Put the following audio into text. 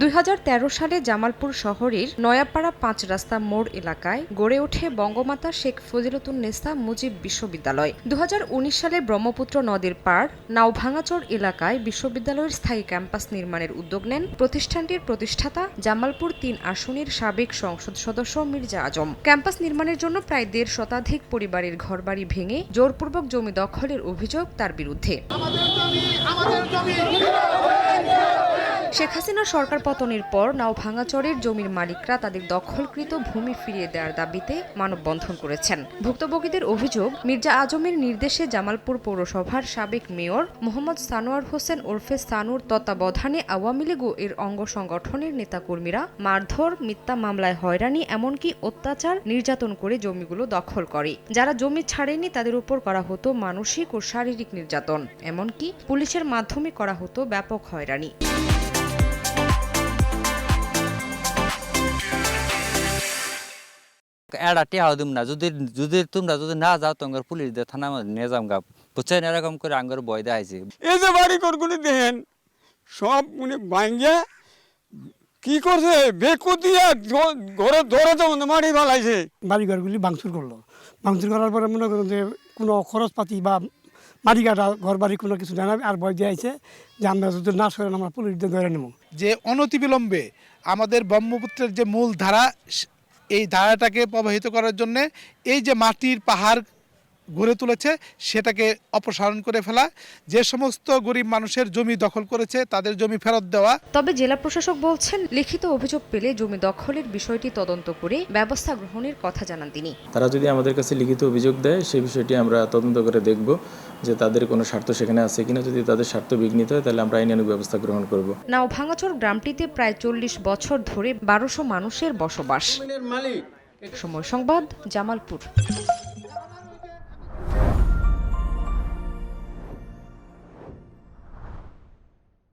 দুই হাজার তেরো সালে জামালপুর শহরের নয়াপাড়া পাঁচ রাস্তা মোড় এলাকায় গড়ে ওঠে বঙ্গমাতা শেখ ফজিলতুন্নেসা মুজিব বিশ্ববিদ্যালয়। দু হাজার উনিশ সালে ব্রহ্মপুত্র নদীর পাড়, নাওভাঙাচর এলাকায় বিশ্ববিদ্যালয়ের স্থায়ী ক্যাম্পাস নির্মাণের উদ্যোগ নেন। প্রতিষ্ঠানটির প্রতিষ্ঠাতা জামালপুর তিন আসনের সাবেক সংসদ সদস্য মির্জা আজম। ক্যাম্পাস নির্মাণের জন্য প্রায় দেড় শতাধিক পরিবারের ঘরবাড়ি ভেঙে জোরপূর্বক জমি দখলের অভিযোগ তার বিরুদ্ধে। শেখ হাসিনা সরকার পতনের পর নাও ভাঙাচরের জমির মালিকরা তাদের দখলকৃত ভূমি ফিরিয়ে দেওয়ার দাবিতে মানববন্ধন করেছেন। ভুক্তভোগীদের অভিযোগ, মির্জা আজমের নির্দেশে জামালপুর পৌরসভার সাবেক মেয়র মোহাম্মদ সানোয়ার হোসেন ওরফে সানুর তত্ত্বাবধানে আওয়ামী লীগ এর অঙ্গ সংগঠনের নেতাকর্মীরা মারধর, মিথ্যা মামলায় হয়রানি এমনকি অত্যাচার নির্যাতন করে জমিগুলো দখল করে। যারা জমি ছাড়েনি তাদের উপর করা হতো মানসিক ও শারীরিক নির্যাতন, এমনকি পুলিশের মাধ্যমে করা হতো ব্যাপক হয়রানি। এড়া টেহাও দিম না। যদি যদি তোমরা যদি না যাও তোমার পুলিশ দিয়ে থানা মধ্যে নিয়ে যাম গা। বুঝছেন? এরকম করে আঙ্গর বয় দেখাইছে এই যে বাড়ি করগুলি দেখেন সব উনি ভাঙ্গে কি করছে? বেকু দিয়ে ঘরে ধরে তো মারি ফেলাইছে। বাড়িঘরগুলি ভাঙচুর করল। ভাঙচুর করার পরে মনে করুন যে কোনো খরচপাতি বা মাটি কাটা ঘর বাড়ি কোনো কিছু জানাবে আর ভয় দিয়েছে যে আমরা যদি না সরেন আমরা পুলিশ দিয়ে ধরে নেব। যে অনতিবিলম্বে আমাদের ব্রহ্মপুত্রের যে মূল ধারা এই ধারাটাকে প্রবাহিত করার জন্যে এই যে মাটির পাহাড় গড়ে তুলেছে সেটাকে অপসারণ করে ফেলা। যে সমস্ত গরিব মানুষের জমি দখল করেছে তাদের জমি ফেরত দেওয়া। তবে জেলা প্রশাসক বলছেন লিখিত অভিযোগ পেলে জমি দখলের বিষয়টি তদন্ত করে ব্যবস্থা গ্রহণের কথা জানান তিনি। তারা যদি আমাদের কাছে লিখিত অভিযোগ দেয় সেই বিষয়টি আমরা তদন্ত করে দেখব যে তাদের কোনো স্বার্থ সেখানে আছে কিনা। যদি তাদের স্বার্থ বিঘ্নিত হয় তাহলে আমরা আইনানুগ ব্যবস্থা গ্রহণ করব। নাও ভাঙাচোর গ্রামটিতে প্রায় চল্লিশ বছর ধরে বারোশো মানুষের বসবাস। সময় সংবাদ জামালপুর।